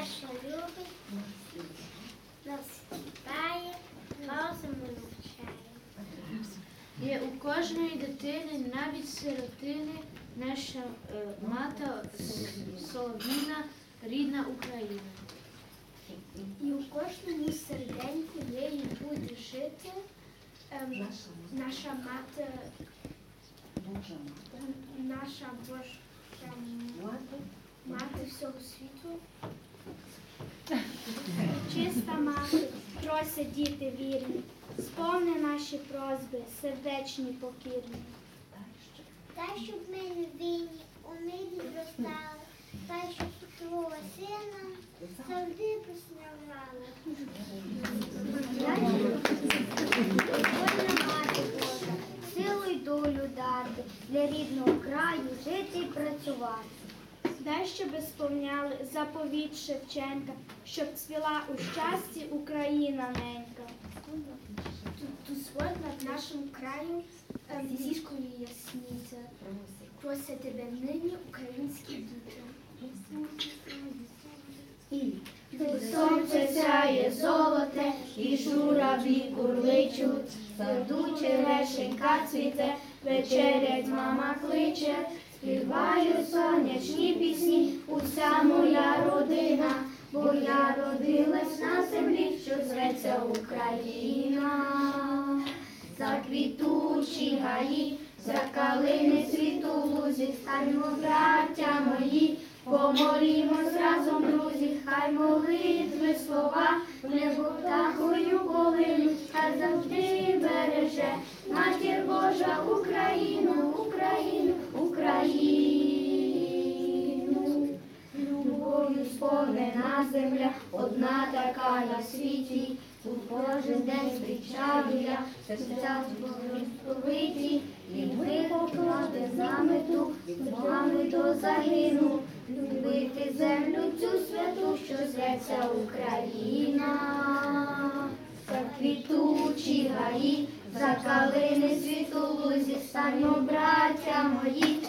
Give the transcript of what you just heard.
те, що любить, нас вітає, розуму навчає. Є у кожної дитини, навіть сиротини, наша е, мата с- солов'їна, рідна Україна. І у кожному серденьку є і буде жити ем, наша мати, наша Божа мати всього світу. Чиста мати, просять діти вірні, сповни наші просьби, сердечні покірні. Та, щоб ми не винні, у мирі зростали, та, щоб твого сина завжди прославляли. Вольна мати Божа, силу й долю дати, для рідного краю жити й працювати. Дай, щоби сповняли заповіт Шевченка, щоб цвіла у щасті Україна ненька. Тут свод над нашим краєм ем, зішкою ясніться. Просять тебе нині українські діти. Сонце сяє золоте, і журавлі курличуть, саду черешенька цвіте, вечерять мама кличе, співаю сонячні пісні, уся моя родина, бо я родилась на землі, що зветься Україна. За квітучі гаї, за калини світу лузі, станьмо, браття мої, помолімось разом, друзі, хай молитви слова, небо птахою полину, хай завжди береже матір Божа Україну, сповнена земля, одна така на світі, тут кожен день зустрічаю я, серця сповиті, і ми покладе за мету, з вами до загину, любити землю цю святу, що зветься Україна. За квітучі гаї, за калини світу лузі, станьмо, браття мої,